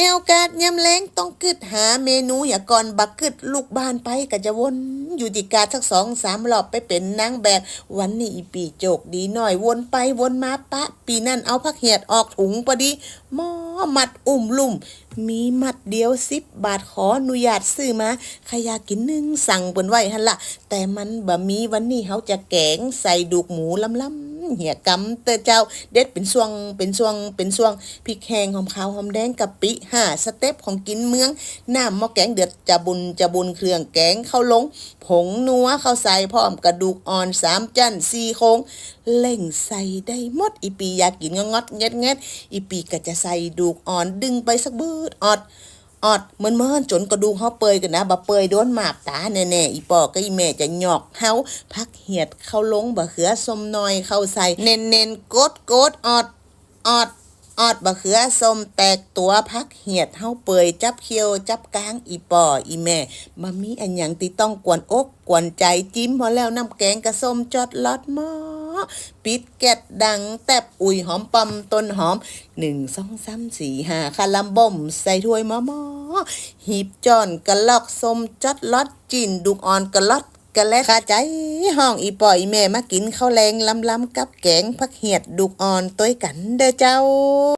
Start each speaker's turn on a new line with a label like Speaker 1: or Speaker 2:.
Speaker 1: เอวกาดยำแรงต้องกึดหาเมนูอย่าก่อนบักกึดลูกบ้านไปก็จะวนอยู่ที่กาสักสองสามรอบไปเป็นนางแบบ วันนี้อีปีโจกดีหน่อยวนไปวนมาปะ ปีนั่นเอาพักเหียดออกถุงพอดีหมอมัดอุ่มลุ่ม มีมัดเดียวสิบบาทขออนุญาตซื้อมาใครอยากกินหนึ่งสั่งเปินไว้หันละแต่มันบะมีวันนี้เขาจะแกงใส่ดูกหมูล้ำๆ เหี่ยกำเตอเจ้าเด็ดเป็นช่วงเป็นช่วงเป็นช่วงพริกแห้งหอมขาวหอมแดงกะปิห้าสเต็ปของกินเมืองน้ำหม้อแกงเดือดจะบุญจะบุญเครื่องแกงเข้าลง ผงนัวเข้าใส่พร้อมกระดูกอ่อนสามจันสี่โคงเล่งใส่ได้หมดอีปีอยากกินงงอดๆแงดแงดอีปีก็จะใส่ดูกอ่อนดึงไปสักบืดออด ออดเหมือนเมื่อนจนกระดูกเฮาเปยกันนะบ่เปยโดนหมาบตาแน่ๆอีปอก็อีแม่จะหยอกเฮาพักเหียดเข้าลงบะเขือส้มน้อยเข้าใส่เน้นๆกดกดออดออดออดบะเขือส้มแตกตัวพักเหียดเฮาเปยจับเคียวจับกลางอีปออีแม่บ่มีอันหยังที่ต้องกวนอกกวนใจจิ้มพอแล้วน้ำแกงกระส้มจอดลอดหม้อ ปิดแกดดัง แตบอุ่ยหอมปอมต้นหอมหนึ่งสองสามสี่ห้าคาลัมบ่มใส่ถ้วยมะมอหีบจอนกระลอกสมจัดลอดจินดุกอ่อนกระลอดกะและคาใจห้องอีปอยแม่มากินข้าวแรงลำลำๆกับแกงผักเหียดดุกอ่อนต้วยกันเด้อเจ้า